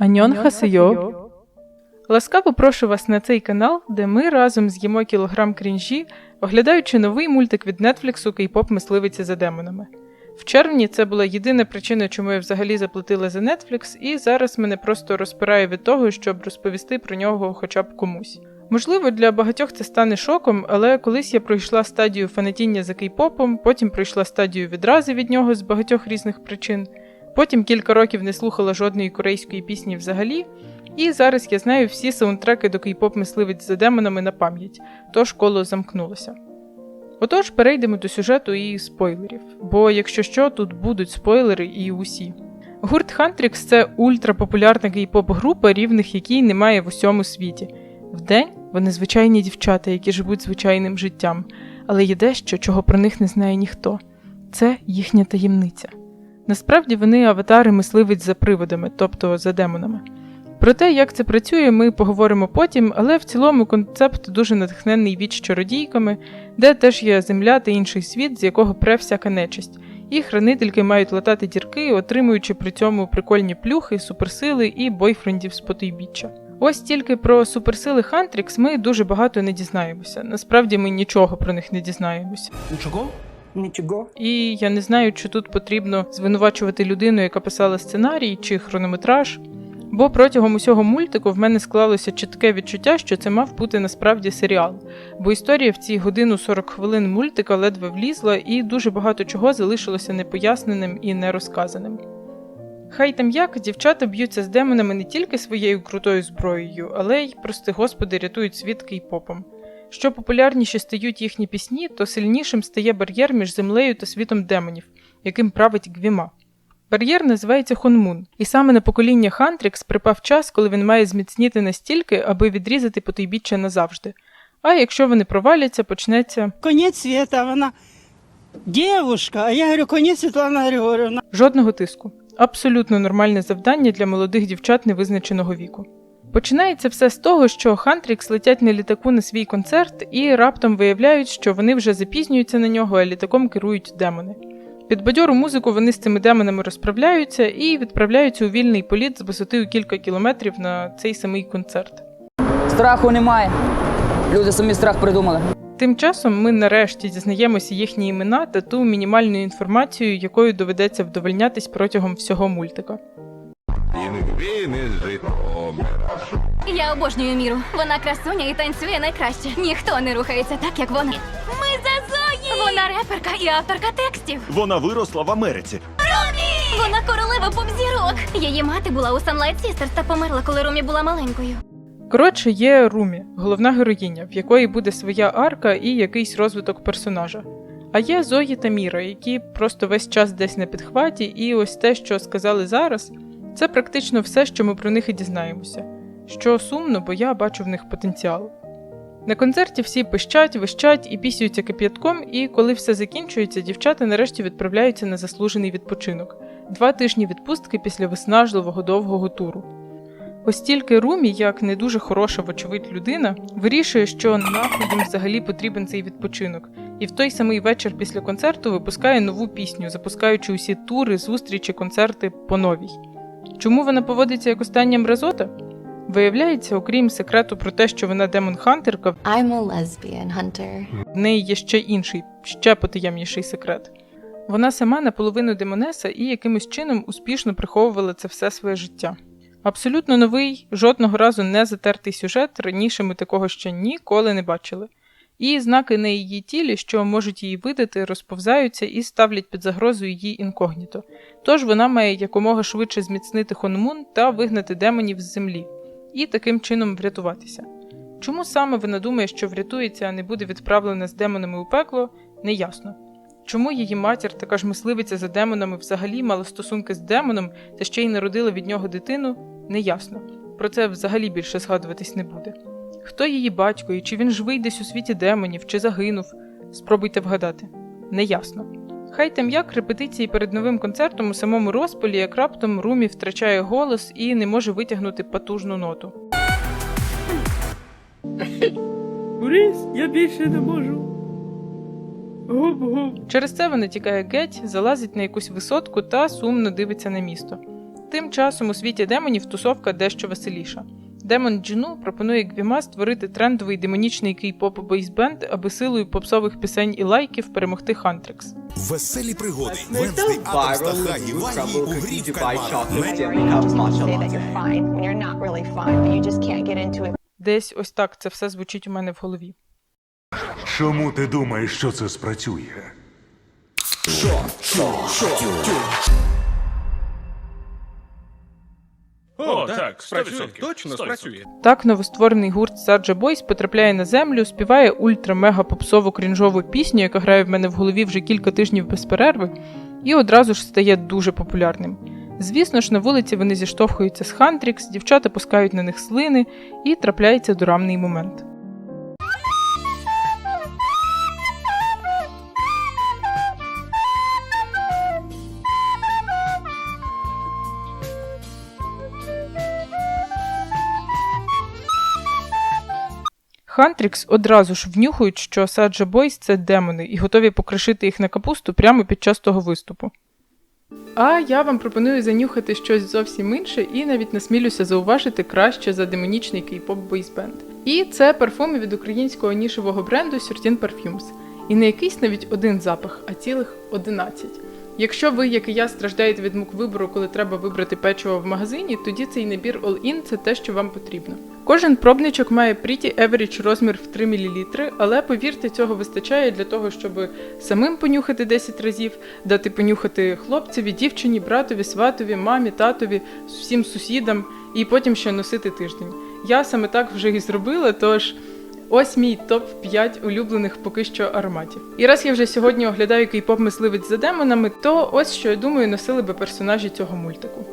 Аньон Хасийо. Ласкаво прошу вас на цей канал, де ми разом з'їмо кілограм крінжі, оглядаючи новий мультик від Нетфліксу Кей-поп мисливиці за демонами. В червні це була єдина причина, чому я взагалі заплатила за Netflix, і зараз мене просто розпирає від того, щоб розповісти про нього хоча б комусь. Можливо, для багатьох це стане шоком, але колись я пройшла стадію фанатіння за кей-попом, потім пройшла стадію відрази від нього з багатьох різних причин. Потім кілька років не слухала жодної корейської пісні взагалі, і зараз я знаю всі саундтреки до кей-поп мисливець за демонами на пам'ять, тож коло замкнулося. Отож, перейдемо до сюжету і спойлерів, бо якщо що, тут будуть спойлери і усі. Гурт Хантрікс це ультрапопулярна кей-поп група, рівних якій немає в усьому світі. Вдень вони звичайні дівчата, які живуть звичайним життям, але є дещо, чого про них не знає ніхто. Це їхня таємниця. Насправді вони аватари мисливець за приводами, тобто за демонами. Про те, як це працює, ми поговоримо потім, але в цілому концепт дуже натхнений від чародійками, де теж є земля та інший світ, з якого пре всяка нечисть. І хранительки мають латати дірки, отримуючи при цьому прикольні плюхи, суперсили і бойфрендів з потойбіччя. Ось тільки про суперсили Хантрікс ми дуже багато не дізнаємося. Насправді ми нічого про них не дізнаємося. Нічого? Нічого. І я не знаю, чи тут потрібно звинувачувати людину, яка писала сценарій чи хронометраж. Бо протягом усього мультику в мене склалося чітке відчуття, що це мав бути насправді серіал. Бо історія в ці годину 40 хвилин мультика ледве влізла, і дуже багато чого залишилося непоясненим і нерозказаним. Хай там як дівчата б'ються з демонами не тільки своєю крутою зброєю, але й, прости господи, рятують світ кей-попом. Що популярніші стають їхні пісні, то сильнішим стає бар'єр між землею та світом демонів, яким править Гвіма. Бар'єр називається Хонмун, і саме на покоління Хантрікс припав час, коли він має зміцніти настільки, аби відрізати потойбіччя назавжди. А якщо вони проваляться, почнеться Конець світа, вона дівушка, а я говорю, конець Світлана Григорівна. жодного тиску. Абсолютно нормальне завдання для молодих дівчат невизначеного віку. Починається все з того, що Хантрікс летять на літаку на свій концерт і раптом виявляють, що вони вже запізнюються на нього, а літаком керують демони. Під бадьору музику вони з цими демонами розправляються і відправляються у вільний політ з висоти у кілька кілометрів на цей самий концерт. Страху немає. Люди самі страх придумали. Тим часом ми нарешті дізнаємося їхні імена та ту мінімальну інформацію, якою доведеться вдовольнятись протягом всього мультика. Пінгвін із Житомира. Я обожнюю міру. Вона красуня і танцює найкраще. Ніхто не рухається так, як вона. Ми за Зої! Вона реперка і авторка текстів. Вона виросла в Америці. Вона королева поп-зірок. Її мати була у Sunlight Sisters та померла, коли Румі була маленькою. Коротше, є Румі, головна героїня, в якої буде своя арка і якийсь розвиток персонажа. А є Зої та Міра, які просто весь час десь на підхваті, і ось те, що сказали зараз, це практично все, що ми про них і дізнаємося. Що сумно, бо я бачу в них потенціал. На концерті всі пищать, вищать і пісюються кип'ятком, і коли все закінчується, дівчата нарешті відправляються на заслужений відпочинок два тижні відпустки після виснажливого довгого туру. Ось тільки Румі, як не дуже хороша, вочевидь, людина, вирішує, що нахуй їм взагалі потрібен цей відпочинок, і в той самий вечір після концерту випускає нову пісню, запускаючи усі тури, зустрічі, концерти по новій. Чому вона поводиться як остання мразота? Виявляється, окрім секрету про те, що вона демон-хантерка, I'm a lesbian hunter. в неї є ще інший, ще потаємніший секрет. Вона сама наполовину демонеса і якимось чином успішно приховувала це все своє життя. Абсолютно новий, жодного разу не затертий сюжет, раніше ми такого ще ніколи не бачили. І знаки на її тілі, що можуть її видати, розповзаються і ставлять під загрозу її інкогніто. Тож вона має якомога швидше зміцнити Хонмун та вигнати демонів з землі, і таким чином врятуватися. Чому саме вона думає, що врятується, а не буде відправлена з демонами у пекло, неясно. Чому її матір, така ж мисливиця за демонами, взагалі мала стосунки з демоном та ще й народила від нього дитину, неясно. Про це взагалі більше згадуватись не буде. Хто її батько і чи він живий десь у світі демонів, чи загинув? Спробуйте вгадати. Неясно. Хай там як репетиції перед новим концертом у самому розпалі, як раптом Румі втрачає голос і не може витягнути потужну ноту. Борис, я більше не можу. Губ-губ. Через це вона тікає геть, залазить на якусь висотку та сумно дивиться на місто. Тим часом у світі демонів тусовка дещо веселіша. Демон Джину пропонує Гвіма створити трендовий демонічний кей-поп бойсбенд, аби силою попсових пісень і лайків перемогти Хантрикс. Веселі пригоди. Make Адамс та Хагі Вагі у грі в it. Десь ось так це все звучить у мене в голові. Чому ти думаєш, що це спрацює? О, так, 100%. Точно спрацює. Так новостворений гурт Саджа Бойс потрапляє на землю, співає ультра-мега попсову крінжову пісню, яка грає в мене в голові вже кілька тижнів без перерви, і одразу ж стає дуже популярним. Звісно ж, на вулиці вони зіштовхуються з Хантрікс, дівчата пускають на них слини, і трапляється дурамний момент. Хантрікс одразу ж внюхують, що Саджа Бойс це демони, і готові покришити їх на капусту прямо під час того виступу. А я вам пропоную занюхати щось зовсім інше і навіть насмілюся зауважити краще за демонічний кей-поп бойсбенд. І це парфуми від українського нішевого бренду Certain Perfumes. І не якийсь навіть один запах, а цілих 11. Якщо ви, як і я, страждаєте від мук вибору, коли треба вибрати печиво в магазині, тоді цей набір All-In – це те, що вам потрібно. Кожен пробничок має Pretty Average розмір в 3 мл, але повірте, цього вистачає для того, щоб самим понюхати 10 разів, дати понюхати хлопцеві, дівчині, братові, сватові, мамі, татові, всім сусідам і потім ще носити тиждень. Я саме так вже і зробила, тож. Ось мій топ 5 улюблених поки що ароматів. І раз я вже сьогодні оглядаю кей-поп мисливець за демонами, то ось що я думаю носили би персонажі цього мультику.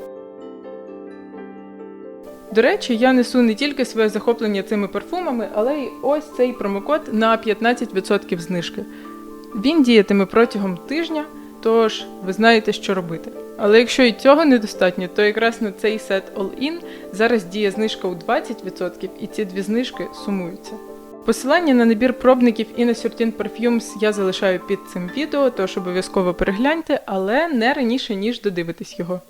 До речі, я несу не тільки своє захоплення цими парфумами, але й ось цей промокод на 15% знижки. Він діятиме протягом тижня, тож ви знаєте, що робити. Але якщо і цього недостатньо, то якраз на цей сет All-In зараз діє знижка у 20%, і ці дві знижки сумуються. Посилання на набір пробників і на Certain Perfumes я залишаю під цим відео, тож обов'язково перегляньте, але не раніше, ніж додивитесь його.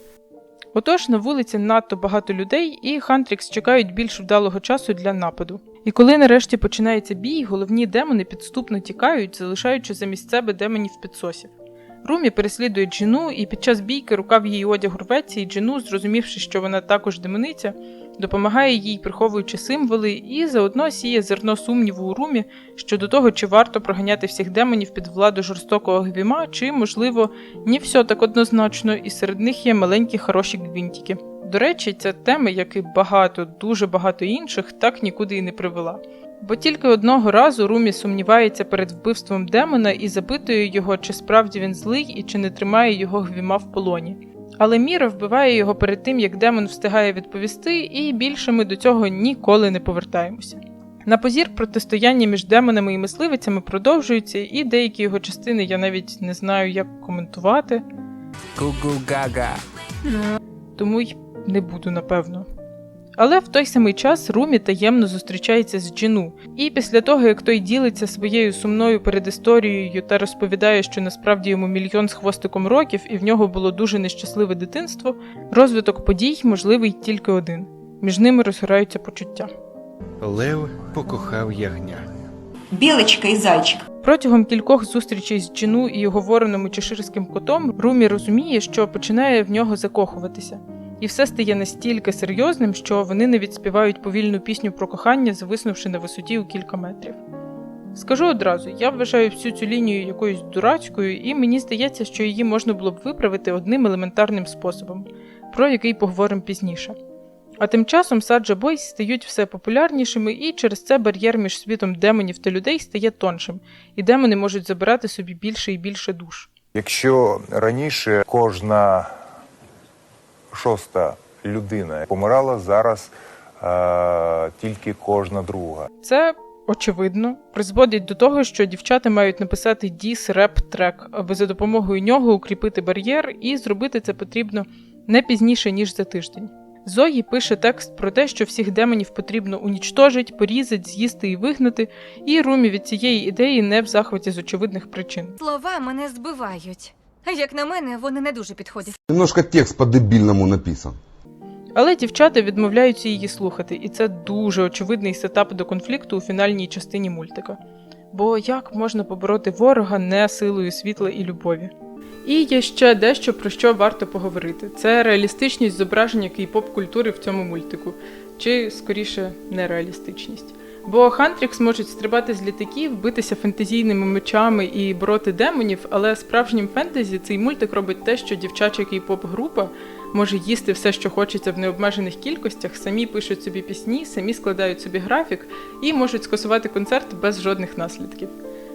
Отож, на вулиці надто багато людей, і Хантрікс чекають більш вдалого часу для нападу. І коли нарешті починається бій, головні демони підступно тікають, залишаючи замість себе демонів підсосів. Румі переслідує Джину, і під час бійки рука в її одягу рветься, і Джину, зрозумівши, що вона також демониця, допомагає їй, приховуючи символи, і заодно сіє зерно сумніву у Румі щодо того, чи варто проганяти всіх демонів під владу жорстокого гвіма, чи, можливо, не все так однозначно, і серед них є маленькі хороші гвинтики. До речі, ця тема, як і багато, дуже багато інших, так нікуди і не привела. Бо тільки одного разу Румі сумнівається перед вбивством демона і запитує його, чи справді він злий і чи не тримає його гвіма в полоні. Але Міра вбиває його перед тим, як демон встигає відповісти, і більше ми до цього ніколи не повертаємося. На позір протистояння між демонами і мисливицями продовжується, і деякі його частини я навіть не знаю, як коментувати, Гу-гу-гага. тому й не буду напевно. Але в той самий час Румі таємно зустрічається з Джину, і після того, як той ділиться своєю сумною передісторією та розповідає, що насправді йому мільйон з хвостиком років і в нього було дуже нещасливе дитинство, розвиток подій можливий тільки один. Між ними розгораються почуття. Лев покохав ягня. Білочка і зайчик. Протягом кількох зустрічей з Джину і його вороном чеширським котом Румі розуміє, що починає в нього закохуватися. І все стає настільки серйозним, що вони навіть співають повільну пісню про кохання, зависнувши на висоті у кілька метрів. Скажу одразу, я вважаю всю цю лінію якоюсь дурацькою, і мені здається, що її можна було б виправити одним елементарним способом, про який поговоримо пізніше. А тим часом Саджа Бойс стають все популярнішими, і через це бар'єр між світом демонів та людей стає тоншим, і демони можуть забирати собі більше і більше душ. Якщо раніше кожна шоста людина помирала, зараз е- тільки кожна друга. Це очевидно призводить до того, що дівчата мають написати діс реп трек, аби за допомогою нього укріпити бар'єр, і зробити це потрібно не пізніше ніж за тиждень. Зої пише текст про те, що всіх демонів потрібно унічтожить, порізати, з'їсти і вигнати, і Румі від цієї ідеї не в захваті з очевидних причин. Слова мене збивають. Як на мене, вони не дуже підходять. Немножко текст по-дебільному написан. Але дівчата відмовляються її слухати, і це дуже очевидний сетап до конфлікту у фінальній частині мультика. Бо як можна побороти ворога не силою світла і любові? І є ще дещо про що варто поговорити: це реалістичність зображення кей-поп культури в цьому мультику, чи скоріше нереалістичність. Бо Хантрікс можуть стрибати з літаків, битися фентезійними мечами і бороти демонів, але справжнім фентезі цей мультик робить те, що дівчача кей-поп група може їсти все, що хочеться в необмежених кількостях, самі пишуть собі пісні, самі складають собі графік і можуть скасувати концерт без жодних наслідків.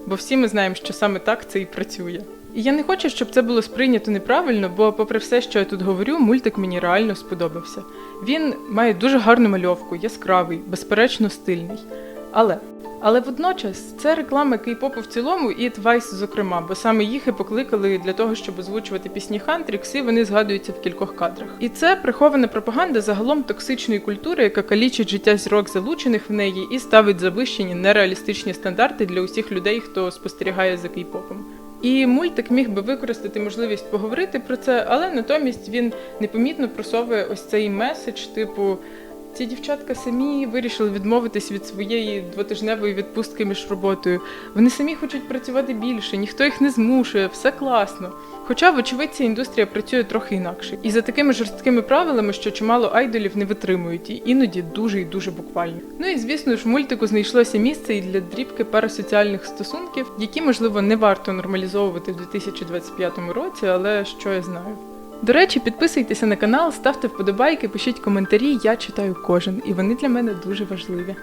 Бо всі ми знаємо, що саме так це і працює. І я не хочу, щоб це було сприйнято неправильно, бо, попри все, що я тут говорю, мультик мені реально сподобався. Він має дуже гарну мальовку, яскравий, безперечно стильний. Але але водночас це реклама кей-попу в цілому і Twice зокрема, бо саме їх і покликали для того, щоб озвучувати пісні Хантрікс, і вони згадуються в кількох кадрах. І це прихована пропаганда загалом токсичної культури, яка калічить життя зірок залучених в неї і ставить завищені нереалістичні стандарти для усіх людей, хто спостерігає за кей-попом. І мультик міг би використати можливість поговорити про це, але натомість він непомітно просовує ось цей меседж, типу. Ці дівчатка самі вирішили відмовитись від своєї двотижневої відпустки між роботою. Вони самі хочуть працювати більше, ніхто їх не змушує, все класно. Хоча, вочевидь, ця індустрія працює трохи інакше. І за такими жорсткими правилами, що чимало айдолів не витримують, і іноді дуже і дуже буквально. Ну і звісно ж, в мультику знайшлося місце і для дрібки парасоціальних стосунків, які, можливо, не варто нормалізовувати в 2025 році, але що я знаю. До речі, підписуйтеся на канал, ставте вподобайки, пишіть коментарі, я читаю кожен, і вони для мене дуже важливі.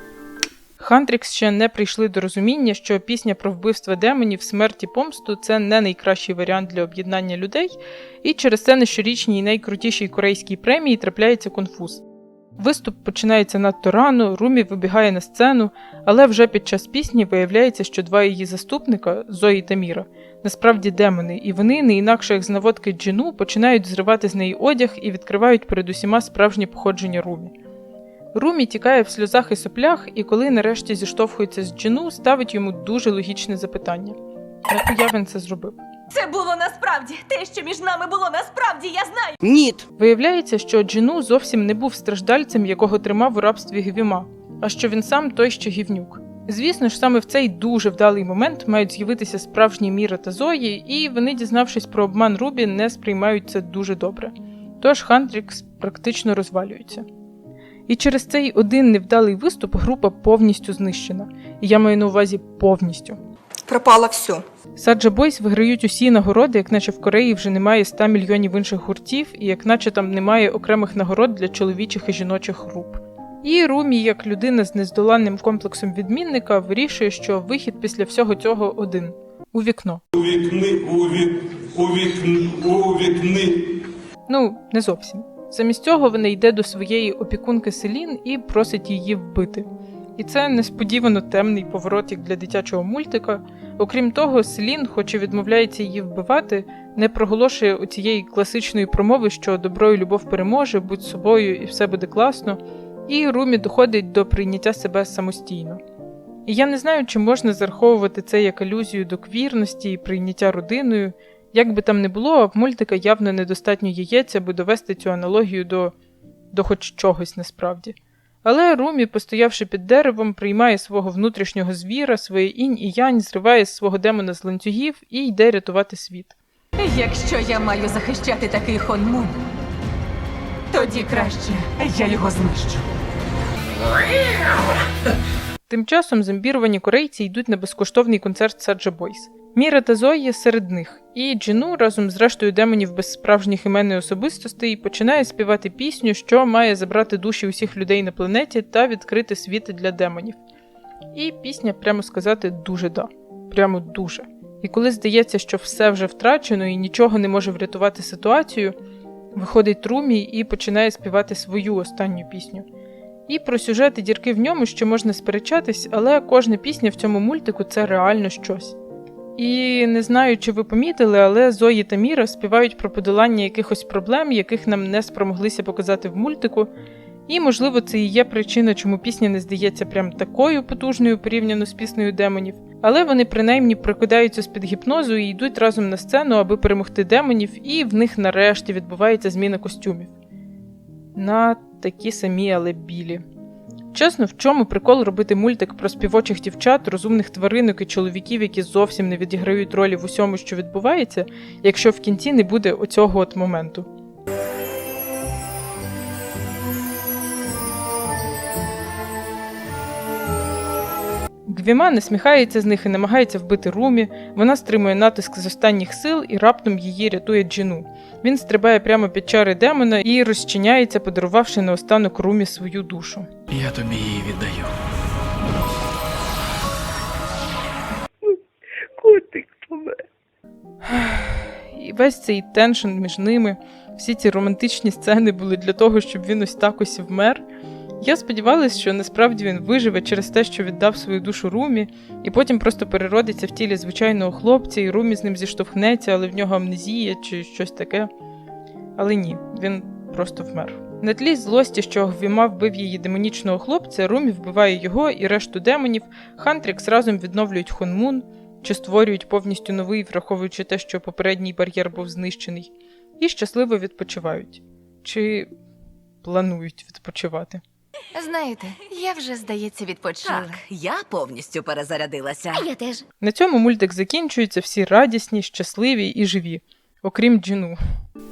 Хантрікс ще не прийшли до розуміння, що пісня про вбивство демонів, смерть і помсту це не найкращий варіант для об'єднання людей, і через це на щорічній найкрутішій корейській премії трапляється конфуз. Виступ починається надто рано, Румі вибігає на сцену, але вже під час пісні виявляється, що два її заступника Зої та Міра, насправді демони, і вони, не інакше як з наводки Джину, починають зривати з неї одяг і відкривають перед усіма справжнє походження Румі. Румі тікає в сльозах і соплях, і коли нарешті зіштовхується з Джину, ставить йому дуже логічне запитання: нахуя він це зробив? Насправді те, що між нами було насправді, я знаю. Ніт. Виявляється, що Джину зовсім не був страждальцем, якого тримав у рабстві Гвіма, а що він сам той ще гівнюк. Звісно ж, саме в цей дуже вдалий момент мають з'явитися справжні Міра та Зої, і вони, дізнавшись про обман Рубі, не сприймають це дуже добре. Тож Хантрікс практично розвалюється. І через цей один невдалий виступ група повністю знищена. І я маю на увазі повністю. Пропало все. Саджа Бойс виграють усі нагороди, як наче в Кореї вже немає 100 мільйонів інших гуртів, і як наче там немає окремих нагород для чоловічих і жіночих груп. І Румі, як людина з нездоланним комплексом відмінника, вирішує, що вихід після всього цього один у вікно. У вікни, у вік, у вікни, у вікни. Ну, не зовсім. Замість цього вона йде до своєї опікунки Селін і просить її вбити. І це несподівано темний поворот як для дитячого мультика. Окрім того, Селін, хоч і відмовляється її вбивати, не проголошує оцієї класичної промови, що добро і любов переможе, будь собою і все буде класно, і Румі доходить до прийняття себе самостійно. І я не знаю, чи можна зараховувати це як алюзію до квірності і прийняття родиною. Як би там не було, в мультика явно недостатньо яєць, аби довести цю аналогію до, до хоч чогось насправді. Але Румі, постоявши під деревом, приймає свого внутрішнього звіра, своє інь і янь, зриває з свого демона з ланцюгів і йде рятувати світ. Якщо я маю захищати такий хонмун, тоді краще я його знищу. Тим часом зомбіровані корейці йдуть на безкоштовний концерт Саджа Бойс. Міра та Зої серед них, і Джину разом з рештою демонів без справжніх імен і особистостей починає співати пісню, що має забрати душі усіх людей на планеті та відкрити світ для демонів. І пісня, прямо сказати, дуже да. Прямо дуже. І коли здається, що все вже втрачено і нічого не може врятувати ситуацію, виходить Румі і починає співати свою останню пісню. І про сюжет і дірки в ньому ще можна сперечатись, але кожна пісня в цьому мультику це реально щось. І не знаю, чи ви помітили, але Зої та Міра співають про подолання якихось проблем, яких нам не спромоглися показати в мультику. І, можливо, це і є причина, чому пісня не здається прям такою потужною порівняно з піснею демонів. Але вони принаймні прокидаються з-під гіпнозу і йдуть разом на сцену, аби перемогти демонів, і в них нарешті відбувається зміна костюмів. На такі самі, але білі. Чесно, в чому прикол робити мультик про співочих дівчат, розумних тваринок і чоловіків, які зовсім не відіграють ролі в усьому, що відбувається, якщо в кінці не буде оцього от моменту. Гвіма насміхається з них і намагається вбити Румі. Вона стримує натиск з останніх сил і раптом її рятує Джину. Він стрибає прямо під чари демона і розчиняється, подарувавши наостанок Румі свою душу. Я тобі її віддаю. І весь цей теншн між ними, всі ці романтичні сцени були для того, щоб він ось так ось вмер. Я сподівалася, що насправді він виживе через те, що віддав свою душу Румі, і потім просто переродиться в тілі звичайного хлопця, і Румі з ним зіштовхнеться, але в нього амнезія чи щось таке. Але ні, він просто вмер. На тлі злості, що Гвіма вбив її демонічного хлопця, Румі вбиває його і решту демонів. Хантрікс разом відновлюють Хонмун, чи створюють повністю новий, враховуючи те, що попередній бар'єр був знищений, і щасливо відпочивають. Чи планують відпочивати. Знаєте, я вже, здається, відпочила. Так, я повністю перезарядилася. Я теж. На цьому мультик закінчується, всі радісні, щасливі і живі, окрім Джину.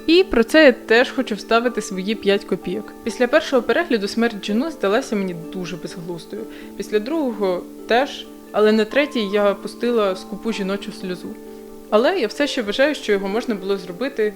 І про це я теж хочу вставити свої 5 копійок. Після першого перегляду смерть Джину здалася мені дуже безглуздою. Після другого теж, але на третій я пустила скупу жіночу сльозу. Але я все ще вважаю, що його можна було зробити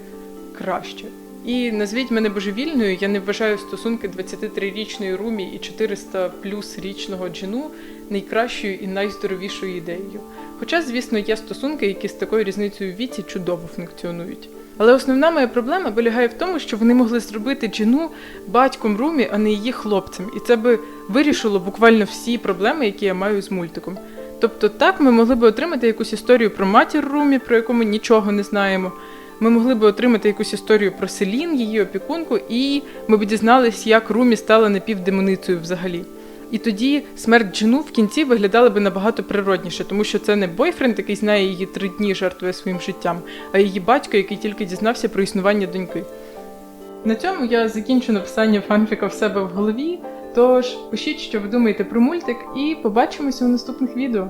краще. І назвіть мене божевільною, я не вважаю стосунки 23-річної Румі і 400 плюс річного Джину найкращою і найздоровішою ідеєю. Хоча, звісно, є стосунки, які з такою різницею в віці чудово функціонують. Але основна моя проблема полягає в тому, що вони могли зробити Джину батьком Румі, а не її хлопцем, і це би вирішило буквально всі проблеми, які я маю з мультиком. Тобто, так ми могли би отримати якусь історію про матір Румі, про яку ми нічого не знаємо. Ми могли би отримати якусь історію про Селін, її опікунку, і ми б дізнались, як Румі стала напівдемоницею взагалі. І тоді смерть Джину в кінці виглядала би набагато природніше, тому що це не бойфренд, який знає її три дні, жертвує своїм життям, а її батько, який тільки дізнався про існування доньки. На цьому я закінчу написання фанфіка в себе в голові. Тож пишіть, що ви думаєте про мультик, і побачимося у наступних відео.